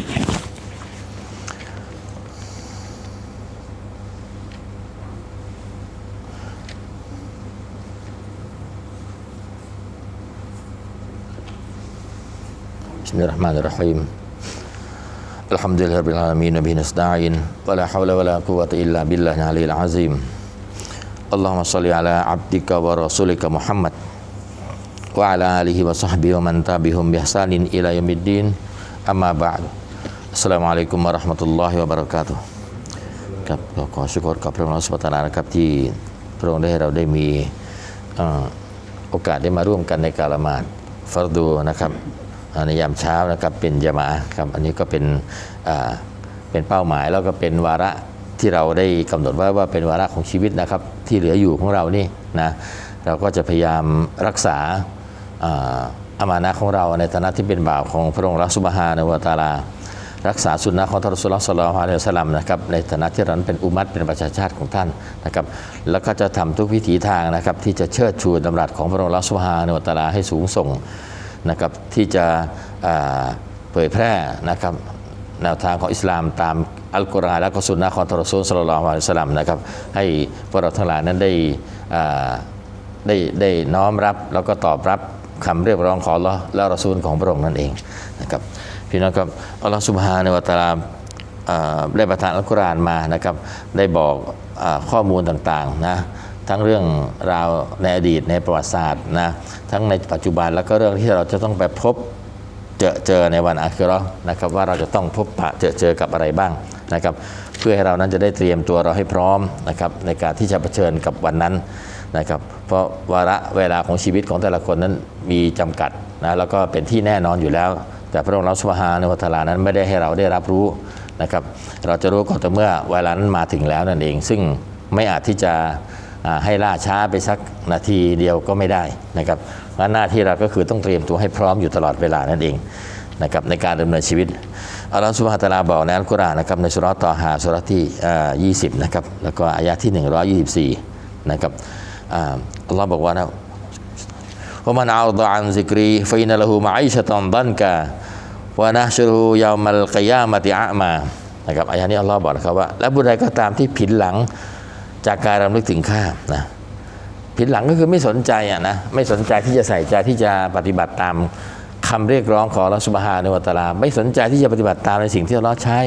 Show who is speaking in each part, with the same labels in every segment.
Speaker 1: بسم الله الرحمن الرحيم الحمد لله رب العالمين وبه نستعين ولا حول ولا قوة إلا بالله العلي العظيم اللهم صل على عبدك ورسولك محمد وعلى آله وصحبه ومن تبعهم بإحسان إلى يوم الدين أما بعد สลามอะลัยกุมะราะห์มะตุลลอฮิวะบะเราะกาตุครับก็ขอบคุกรกับพระองค์สุบตานานะครับที่พระองค์ได้ให้เราได้มีโอกาสได้มาร่วมกันในการละหมาดฟัรดูนะครับในยามเช้านะครับเป็นยามาครับอันนี้ก็เป็นเป็นเป้าหมายแล้วก็เป็นวาระที่เราได้กำหนดว่าว่าเป็นวาระของชีวิตนะครับที่เหลืออยู่ของเรานี่นะเราก็จะพยายามรักษาอามานะของเราในฐานะที่เป็นบ่าวของพระองค์รัสุบฮานะวตาลา รักษาสุนนะของท่านรอสูลุลลอฮ์ศ็อลลัลลอฮุอะลัยฮิวะซัลลัมนะครับในฐานะที่เรานั้นเป็นอุมัตเป็นประชาชาติของท่านนะครับแล้วก็จะทำทุกวิถีทางนะครับที่จะเชิดชูดำรัสของพระองค์รัสุฮานะฮูวะตะอาลาให้สูงส่งนะครับที่จะเผยแพร่นะครับแนวทางของอิสลามตามอัลกุรอานและก็สุนนะของท่านรอสูลศ็อลลัลลอฮุอะลัยฮิวะซัลลัมนะครับให้พวกเราทั้งหลายนั้นได้ได้ได้น้อมรับแล้วก็ตอบรับคำเรียกร้องของลลอฮ์และรอซูลของพระองค์นั่นเองนะครับ พี่น้องครับอัลลอฮ์สุบฮานวะตาลาได้ประทานอัลกุรอานมานะครับ ได้บอกอข้อมูลต่างๆนะทั้งเรื่องราวในอดีตในประวัติศาสตร์นะทั้งในปัจจุบันแล้วก็เรื่องที่เราจะต้องไปพบเจอเจอในวันอาคิเราะห์นะครับว่าเราจะต้องพบปะเจอเจอกับอะไรบ้างนะครับ เพื่อให้เรานั้นจะได้เตรียมตัวเราให้พร้อมนะครับในการที่จะเผชิญกับวันนั้นนะครับ เพราะวาระเวลาของชีวิตของแต่ละคนนั้นมีจำกัดนะแล้วก็เป็นที่แน่นอนอยู่แล้ว แต่พระองค์เราสุบฮานวะตะอาลานั้นไม่ได้ให้เราได้รับรู้นะครับ เราจะรู้ก็ต่อเมื่อเวลานั้นมาถึงแล้วนั่นเอง ซึ่งไม่อาจที่จะให้ล่าช้าไปสักนาทีเดียวก็ไม่ได้นะครับเพราะหน้าที่เราก็คือต้องเตรียมตัวให้พร้อมอยู่ตลอดเวลานั่นเองนะครับในการดำเนินชีวิตอัลลอฮฺสุบฮานตะอาลาบอกในอัลกุรอานนะครับในสุราะห์ตอฮาสุรที่อ่า20นะครับแล้วก็อายะที่ 124นะครับอ่าอัลลอฮ์บอกว่านะ ومن أعرض عن ذكري فإن له معيشة ضنكا ونحشره يوم القيامة أعمى นะครับอายะนี้อัลลอฮ์บอกนะครับว่า และบุคคลใดก็ตามที่ผินหลังจากการรำลึกถึงข้านะผินหลังก็คือไม่สนใจอ่ะนะไม่สนใจที่จะใส่ใจที่จะปฏิบัติตามคำเรียกร้องของอัลลอฮ์สุบฮานะฮูวะตะอาลาไม่สนใจที่จะปฏิบัติตามในสิ่งที่อัลลอฮ์ใช้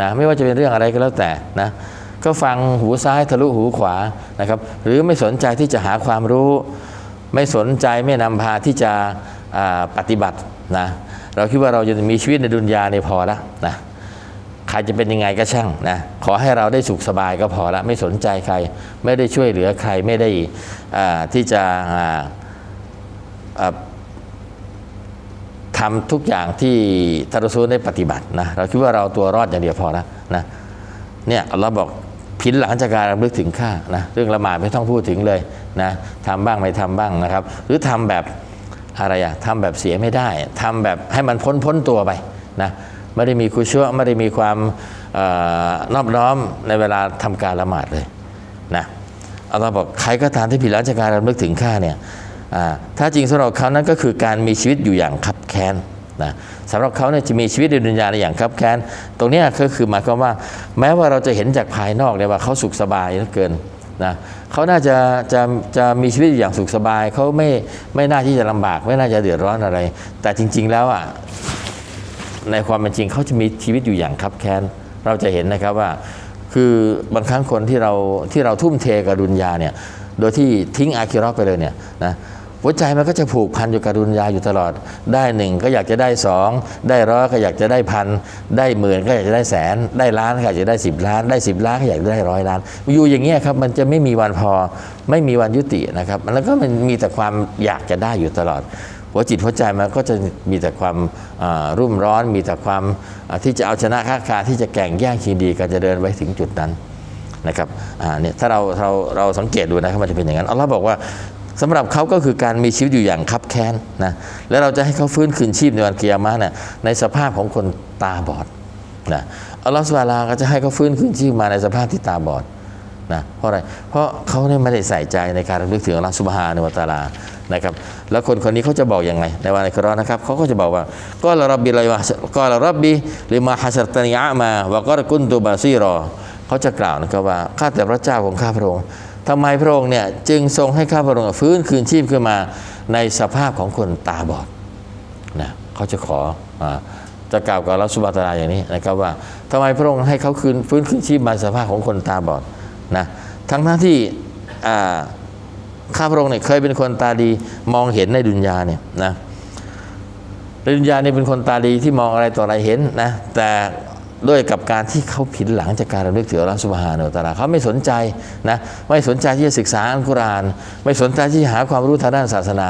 Speaker 1: นะไม่ว่าจะเป็นเรื่องอะไรก็แล้วแต่นะก็ฟังหูซ้ายทะลุหูขวานะครับหรือไม่สนใจที่จะหาความรู้ ไม่สนใจไม่นำพาที่จะปฏิบัตินะเราคิดว่าเราจะมีชีวิตในดุนยาในพอแล้วนะใครจะเป็นยังไงก็ช่างนะขอให้เราได้สุขสบายก็พอละไม่สนใจใคร ไม่ได้ช่วยเหลือใครไม่ได้ที่จะทำทุกอย่างที่ทารซูได้ปฏิบัตินะเราคิดว่าเราตัวรอดอย่างเดียวพอล้วนะเนี่ยอัลลอฮ์บอก ผินหลังจากการรำลึกถึงข้านะเรื่องละหมาดไม่ต้องพูดถึงเลยนะทำบ้างไม่ทำบ้างนะครับ หรือทำแบบอะไรอะทำแบบเสียไม่ได้ทำแบบให้มันพ้นพ้นตัวไปนะไม่ได้มีคุชั่วไม่ได้มีความออนอบน้อมในเวลาทำการละหมาดเลยนะอัลลอฮ์บอกใครก็ตามที่ผิดหลังจากการรำลึกถึงข้าเนี่ยถ้าจริงสำหรับเขานั้นก็คือการมีชีวิตอยู่อย่างคับแค้น นะสำหรับเขาเนี่ยจะมีชีวิตในดุนยาในอย่างครับแค้นตรงนี้ก็คือหมายความว่า แม้ว่าเราจะเห็นจากภายนอกเนี่ยว่าเขาสุขสบายเหลือเกินนะเขาน่าจะจะจะมีชีวิตอยู่อย่างสุขสบายเขาไม่ไม่น่าที่จะลำบาก ไม่น่าจะเดือดร้อนอะไร แต่จริง ๆ แล้วอะในความเป็นจริงเขาจะมีชีวิตอยู่อย่างคับแค้นเราจะเห็นนะครับว่า คือบางครั้งคนที่เราที่เราทุ่มเทกับดุนยาเนี่ยโดยที่ทิ้งอาคิเราะห์ไปเลยเนี่ยนะ หัวใจมันก็จะผูกพันอยู่กับดุนยาอยู่ตลอด ได้หนึ่งก็อยากจะได้สองได้ร้อยก็อยากจะได้พันได้หมื่นก็อยากจะได้แสน ได้ล้านก็อยากจะได้สิบล้าน ได้สิบล้านก็อยากจะได้ร้อยล้าน อยู่อย่างเงี้ยครับมันจะไม่มีวันพอไม่มีวันยุตินะครับแล้วก็มันมีแต่ความอยากจะได้อยู่ตลอด หัวจิตหัวใจมันก็จะมีแต่ความรุ่มร้อน มีแต่ความที่จะเอาชนะค้าคาที่จะแข่งแย่งชิงดีกันจะเดินไว้ถึงจุดนั้นนะครับอ่าเนี่ยถ้าเราเราเราสังเกตดูนะครับมันจะเป็นอย่างนั้นอัลลอฮ์บอกว่า สำหรับเขาก็คือการมีชีวิตอยู่อย่างคับแค้นนะแล้วเราจะให้เขาฟื้นคืนชีพในวันกิยามะห์เนี่ยในสภาพของคนตาบอดนะอัลลอฮ์สุบานาก็จะให้เขาฟื้นคืนชีพมาในสภาพที่ตาบอดนะเพราะอะไร เพราะเขาเนี่ยไม่ได้ใส่ใจในการระลึกถึงอัลลอฮฺซุบฮานวะตาลานะครับ แล้วคนคนนี้เขาจะบอกยังไงในวันอัครานะครับเขาก็จะบอกว่าก็ละรับบิลยวะก็ละรับบิลิมาฮัสตันิยะมาวะกอรกุนตุบาซีรอเขาจะกล่าวนะครับว่าข้าแต่พระเจ้าของข้าพระองค์ ทำไมพระองค์เนี่ยจึงทรงให้ข้าพระองค์ฟื้นคืนชีพขึ้นมาในสภาพของคนตาบอดนะเขาจะขออจะกล่าวกับรัสุบาตาลาอย่างนี้นะครับว่าทำไมพระองค์ให้เขาคืนฟื้นคืนชีพมาสภาพของคนตาบอดนะทั้งทั้งที่ข้าพระองค์เนี่ยเคยเป็นคนตาดีมองเห็นในดุนยาเนี่ยนะในดุนยาเนี่ยเป็นคนตาดีที่มองอะไรต่ออะไรเห็นนะแต่ ด้วยกับการที่เขาผิดหลังจากการระลึกถึงอัลลอฮฺสุบฮานาอัลตาลาเขาไม่สนใจนะไม่สนใจที่จะศึกษาอัลกุรอาน ไม่สนใจที่จะหาความรู้ทางด้านศาสนา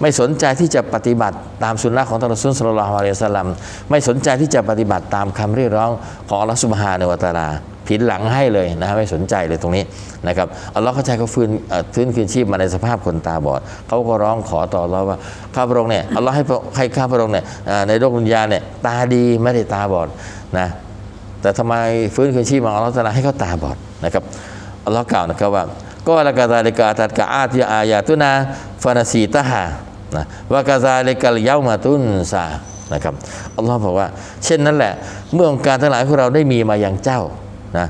Speaker 1: ไม่สนใจที่จะปฏิบัติตามสุนนะของท่านรอซูลสุลลัลฮุอะลัยฮิวะสัลลัมไม่สนใจที่จะปฏิบัติตามคำเรียกร้องของอัลลอฮฺสุบฮานาอัลตาลาผิดหลังให้เลยนะไม่สนใจเลยตรงนี้นะครับอัลลอฮ์เขาใจเขาฟื้นเอ่อฟื้นคืนชีพมาในสภาพคนตาบอดเขาก็ร้องขอต่ออัลลอฮ์ว่าข้าพระองค์เนี่ยอัลลอฮ์ให้ให้ข้าพระองค์เนี่ยในโลกวิญญาณเนี่ยตาดีไม่ได้ตาบอดนะ แต่ทำไมฟื้นคืนชีพมาอัลลอฮฺตาลาให้เขาตาบอดนะครับอัลลอฮ์กล่าวนะครับว่าก็ละกาซาลิกาตัดกะอาติอายาตุนาฟานาซีตะฮานะวากาซาลิกัลเยามาตุนซานะครับอัลลอฮ์บอกว่า เช่นนั้นแหละ เมื่อองค์การทั้งหลายของเราได้มีมาอย่างเจ้านะ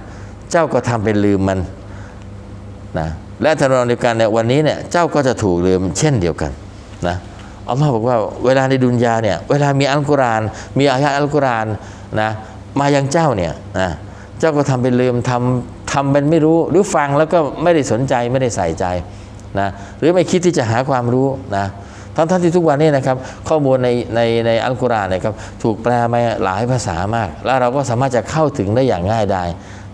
Speaker 1: เจ้าก็ทำเป็นลืมมันนะและทางเดียวกันเนี่ยวันนี้เนี่ยเจ้าก็จะถูกลืมเช่นเดียวกันนะอัลลอฮ์บอกว่าเวลาในดุนยาเนี่ยเวลามีอัลกุรอานมีอายะห์อัลกุรอานนะ มายังเจ้าเนี่ยนะเจ้าก็ทำเป็นลืมทำทำเป็นไม่รู้หรือฟังแล้วก็ไม่ได้สนใจไม่ได้ใส่ใจนะหรือไม่คิดที่จะหาความรู้นะทั้งท่านที่ทุกวันนี้นะครับข้อมูลในในในอัลกุรอานนะครับถูกแปลมาหลายภาษามาก แล้วเราก็สามารถจะเข้าถึงได้อย่างง่ายได้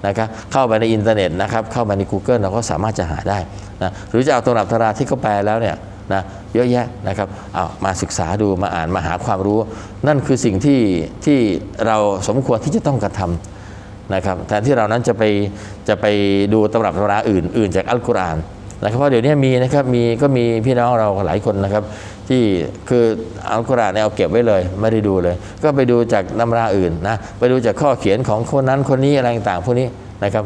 Speaker 1: นะครับเข้าไปในอินเทอร์เน็ตนะครับเข้าไปใน Google เราก็สามารถจะหาได้นะหรือจะเอาตำรับตำราที่เขาแปลแล้วเนี่ยนะ เยอะแยะนะครับเอามาศึกษาดูมาอ่านมาหาความรู้ นั่นคือสิ่งที่ที่เราสมควรที่จะต้องกระทำนะครับแทนที่เรานั้นจะไปจะไปดูตำรับตำราอื่นอื่นจากอัลกุรอานนะครับเพราะเดี๋ยวนี้มีนะครับมีก็มีพี่น้องเราหลายคนนะครับ ที่คืออัลกุรอานเนี่ยเอาเก็บไว้เลย ไม่ได้ดูเลย ก็ไปดูจากตำราอื่นนะไปดูจากข้อเขียนของคนนั้นคนนี้อะไรต่างๆพวกนี้นะครับ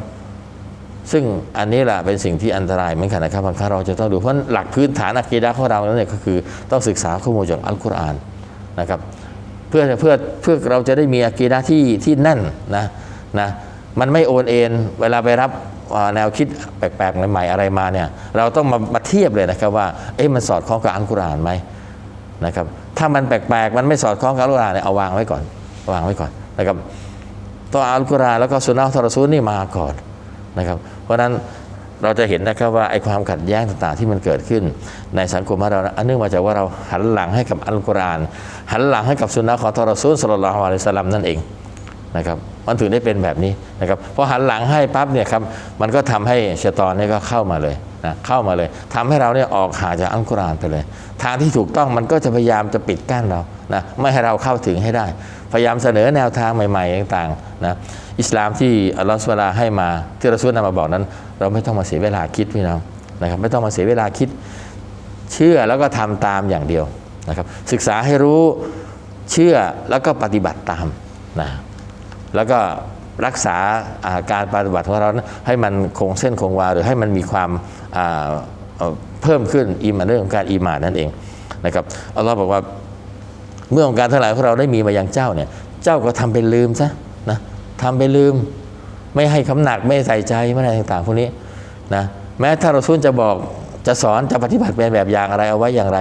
Speaker 1: ซึ่งอันนี้แหละเป็นสิ่งที่อันตรายเหมือนกันนะครับบางครั้งเราจะต้องดูเพราะหลักพื้นฐานอะกีดะของเราเนี่ยก็คือต้องศึกษาข้อมูลจากอัลกุรอานนะครับเพื่อเพื่อเพื่อเราจะได้มีอะกีดะที่ที่แน่นนะนะมันไม่โอนเอ็นเวลาไปรับแนวคิดแปลกๆใหม่ๆอะไรมาเนี่ยเราต้องมามาเทียบเลยนะครับว่าเอ๊ะมันสอดคล้องกับอัลกุรอานไหมนะครับถ้ามันแปลกๆ มันไม่สอดคล้องกับอัลกุรอานเนี่ยเอาวางไว้ก่อนวางไว้ก่อนนะครับต้องอาอัลกุรอานแล้วก็สุนนะทรซูลนี่มาก่อน นะครับ เพราะฉะนั้นเราจะเห็นนะครับว่าไอ้ความขัดแย้งต่างๆที่มันเกิดขึ้น ในสังคมของเรานะอันเนื่องมาจากว่าเราหันหลังให้กับอัลกุรอาน หันหลังให้กับสุนนะของทอรซูลสลลัลลอฮุอะลัยฮิสลามนั่นเองนะครับมันถึงได้เป็นแบบนี้นะครับพอหันหลังให้ปั๊บเนี่ยครับมันก็ทำให้ชะตอนนี่ก็เข้ามาเลยนะเข้ามาเลยทำให้เราเนี่ยออกห่างจากอัลกุรอานไปเลย ทางที่ถูกต้องมันก็จะพยายามจะปิดกั้นเรานะไม่ให้เราเข้าถึงให้ได้ พยายามเสนอแนวทางใหม่ๆต่างๆนะอิสลามที่อัลลอฮฺสุบฮานะฮูวะตะอาลาให้มาที่เราสุนนำมาบอกนั้น เราไม่ต้องมาเสียเวลาคิดพี่น้องนะครับไม่ต้องมาเสียเวลาคิด เชื่อแล้วก็ทำตามอย่างเดียวนะครับศึกษาให้รู้เชื่อแล้วก็ปฏิบัติตามนะแล้วก็รักษาาการปฏิบัติของเรานะให้มันคงเส้นคงวา หรือให้มันมีความเพิ่มขึ้นอีมานเรื่องของการอีหมานนั่นเองนะครับอัลลอฮ์บอกว่า เมื่อองค์การทั้งหลายของเราได้มีมาอย่างเจ้าเนี่ย เจ้าก็ทำเป็นลืมซะนะทำเป็นลืม ไม่ให้คำหนักไม่ใส่ใจไม่อะไรต่างๆพวกนี้นะแม้ถ้าเราซุนจะบอกจะสอนจะปฏิบัติเป็นแบบอย่างอะไรเอาไว้อย่างไร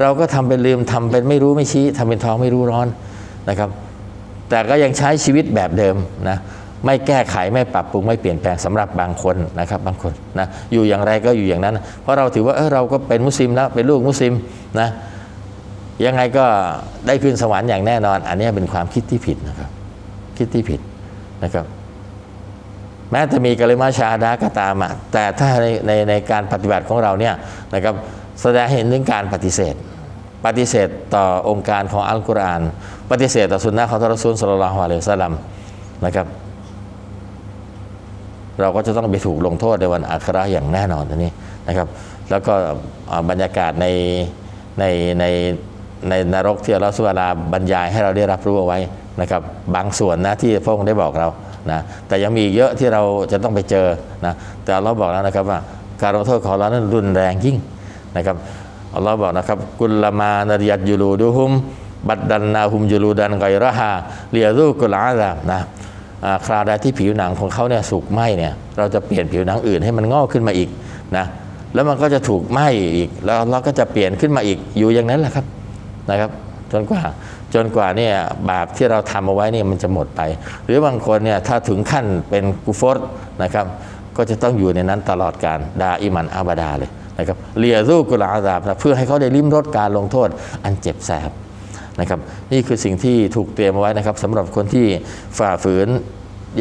Speaker 1: เราก็ทำเป็นลืมทำเป็นไม่รู้ไม่ชี้ทำเป็นท้องไม่รู้ร้อนนะครับ แต่ก็ยังใช้ชีวิตแบบเดิมนะไม่แก้ไขไม่ปรับปรุงไม่เปลี่ยนแปลงสำหรับบางคนนะครับบางคนนะอยู่อย่างไรก็อยู่อย่างนั้น เพราะเราถือว่าเออเราก็เป็นมุสลิมแล้วเป็นลูกมุสลิมนะ ยังไงก็ได้ขึ้นสวรรค์อย่างแน่นอน อันนี้เป็นความคิดที่ผิดนะครับ คิดที่ผิดนะครับ แม้จะมีกลิมาชาดาก็ตามอะแต่ถ้าในในในการปฏิบัติของเราเนี่ยนะครับแสดงเห็นถึงการปฏิเสธ ปฏิเสธต่อองค์การของอัลกุรอาน ปฏิเสธต่อสุนนะของทรซูลสุลลัลฮุอะลัยฮิวะสัลลัมนะครับ เราก็จะต้องไปถูกลงโทษในวันอาคราอย่างแน่นอนทีนี้นะครับ แล้วก็บรรยากาศในในใน ในนรกที่อัลลอฮฺสุบานาบรรยายให้เราได้รับรู้เอาไว้นะครับ บางส่วนนะที่พระองค์ได้บอกเรานะแต่ยังมีเยอะที่เราจะต้องไปเจอนะแต่เราบอกแล้วนะครับว่า การลงโทษของเรานั้นรุนแรงยิ่งนะครับอัลลอฮ์บอกนะครับ กุลมานริยัตยูลูดูฮุม บัดดันนาฮุมยูลูดันไกรฮาเลียรูกุลอาซามนะคราวใดที่ผิวหนังของเขาเนี่ยสุกไหมเนี่ยเราจะเปลี่ยนผิวหนังอื่นให้มันงอกขึ้นมาอีกนะแล้วมันก็จะถูกไหมอีกแล้วเราก็จะเปลี่ยนขึ้นมาอีกอยู่อย่างนั้นแหละครับ นะครับจนกว่าจนกว่าเนี่ยบาปที่เราทำเอาไว้เนี่ยมันจะหมดไป หรือบางคนเนี่ยถ้าถึงขั้นเป็นกุฟรนะครับก็จะต้องอยู่ในนั้นตลอดการดาอิมันอาบดาเลยนะครับเลียรูกุลอาซาบนะเพื่อให้เขาได้ลิ้มรสการลงโทษอันเจ็บแสบนะครับนี่คือสิ่งที่ถูกเตรียมไว้นะครับสำหรับคนที่ฝ่าฝืน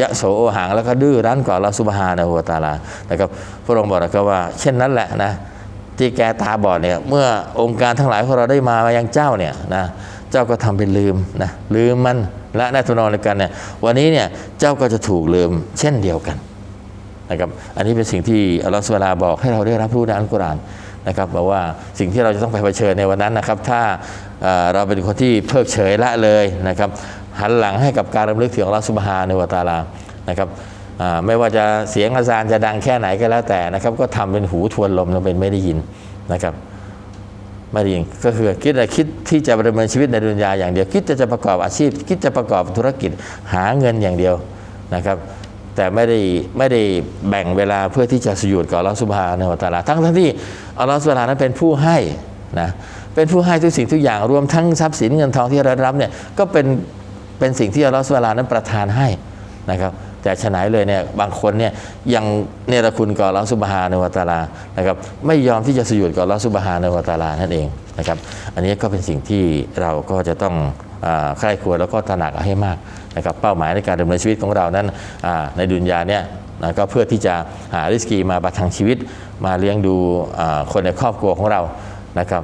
Speaker 1: ยะโสโอหังแล้วก็ดื้อรั้นกว่าอัลลอฮฺซุบฮานะฮูวตาลานะครับพระองค์บอกนะครับว่าเช่นนั้นแหละนะ ที่แกตาบอดเนี่ยเมื่อองค์การทั้งหลายของเราได้มามายังเจ้าเนี่ยนะเจ้าก็ทำเป็นลืมนะลืมมันและแน่ทุนอนกันเนี่ยวันนี้เนี่ยเจ้าก็จะถูกลืมเช่นเดียวกันนะครับอันนี้เป็นสิ่งที่อัลลอฮฺสุบฮานะลาบอกให้เราได้รับรู้ในอัลกุรอานนะครับบอกว่าสิ่งที่เราจะต้องไปเผชิญในวันนั้นนะครับ ถ้าเเราเป็นคนที่เพิกเฉยละเลยนะครับ หันหลังให้กับการรำลึกถึงอัลลอฮฺสุบฮานะฮูวะตาลานะครับ ไม่ว่าจะเสียงอาซานจะดังแค่ไหนก็แล้วแต่นะครับ ก็ทำเป็นหูทวนลมแล้วเป็นไม่ได้ยินนะครับไม่ได้ยินก็คือคิดอะไรคิดที่จะดำเนินชีวิตในดุนยาอย่างเดียว คิดจะจะประกอบอาชีพ คิดจะประกอบธุรกิจหาเงินอย่างเดียวนะครับ แต่ไม่ได้ไม่ได้แบ่งเวลาเพื่อที่จะสยุดกับอัลลอฮฺสุบฮานะฮูวะตะอาลาทั้งทั้งที่อัลลอฮฺสุบฮานะนั้นเป็นผู้ให้นะเป็นผู้ให้ทุกสิ่งทุกอย่างรวมทั้งทรัพย์สินเงินทองที่เราได้รับเนี่ยก็เป็นเป็นสิ่งที่อัลลอฮฺสุบฮานั้นประทานให้นะครับ แต่ฉะไหนเลยเนี่ยบางคนเนี่ยยังเนรคุณกับอัลอฮฺสุบฮานวะตาลานะครับไม่ยอมที่จะสยุดกับอัลอฮฺสุบฮานวะตาลานั่นเองนะครับอันนี้ก็เป็นสิ่งที่เราก็จะต้องอใคร่ควรแล้วก็ตระหนักเอาให้มากนะครับเป้าหมายในการดำเนินชีวิตของเรานั้นในดุนยาเนี่ยนะก็เพื่อที่จะหาริสกีมาประทังชีวิต มาเลี้ยงดูคนในครอบครัวของเรานะครับ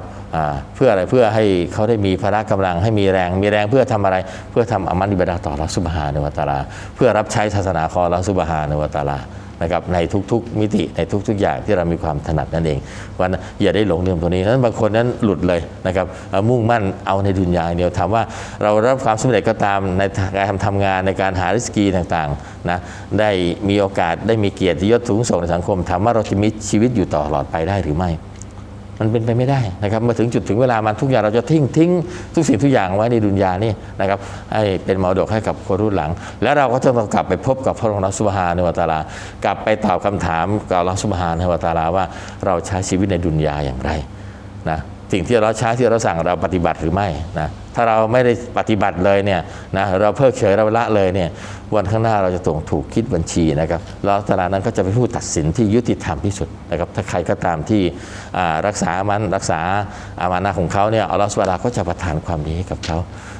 Speaker 1: เพื่ออะไรเพื่อให้เขาได้มีพละกำลังให้มีแรง มีแรงเพื่อทำอะไร เพื่อทำอามันอิบดาต่อรัสุบฮานุวะตาลา เพื่อรับใช้ศาสนาของรัสุบฮานุวะตาลานะครับในทุกๆมิติในทุกๆอย่างที่เรามีความถนัดนั่นเองวันอย่าได้หลงลืมตัวนี้นั้นบางคนนั้นหลุดเลยนะครับมุ่งมั่นเอาในดุนยาอย่างเดียวถามว่าเรารับความสำเร็จก็ตามในการทำงานในการหาริสกีต่างๆนะได้มีโอกาสได้มีเกียรติยศสูงส่งในสังคมถามว่าเราจะมีชีวิตอยู่ตลอดไปได้หรือไม่ มันเป็นไปไม่ได้นะครับเมื่อถึงจุดถึงเวลามันทุกอย่างเราจะทิ้งทิ้งทุกสิ่งทุกอย่างไว้ในดุนยานี่นะครับให้เป็นมรดกให้กับคนรุ่นหลัง แล้วเราก็จะต้องกลับไปพบกับพระองค์สุบฮานุวะตาลากลับไปตอบคำถามกับรัสุบฮานุวะตาลาว่าเราใช้ชีวิตในดุนยาอย่างไรนะสิ่งที่เราใช้ที่เราสั่งเราปฏิบัติหรือไม่นะ ถ้าเราไม่ได้ปฏิบัติเลยเนี่ยนะเราเพิกเฉยเราละเลยเนี่ยวันข้างหน้าเราจะต้องถูกคิดบัญชีนะครับแล้วตลานั้นก็จะเป็นผู้ตัดสินที่ยุติธรรมที่สุดนะครับถ้าใครก็ตามที่รักษามันรักษาอามานะของเขาเนี่ยอัลลอฮฺสุบฮานะฮูวะก็จะประทานความดีให้กับเขา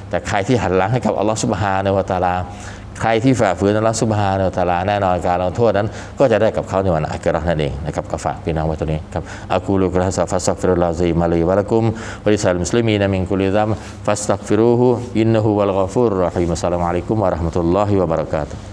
Speaker 1: แต่ใครที่หันหลังให้กับอัลลอฮฺสุบฮานะวะตาลา ใครที่ฝ่าฝืนอัลลอฮฺสุบฮานะฮูวะตะอาลาแน่นอนการลงโทษนั้น ก็จะได้กับเขาในวันอัครานั่นเองนะครับก็ฝากพี่น้องไว้ตรงนี้ครับอากูลุกะฮะซาฟัสตักฟิรุลลอฮฺซีมาลีวะลักุมวะลิซัลมุสลิมีนมิงกุลิซัมฟัสตักฟิรูฮุอินนุฮุวัลกอฟูรรอฮีมอัสสลามุอะลัยกุมวะเราะห์มะตุลลอฮิวะบะเราะกาตุฮ์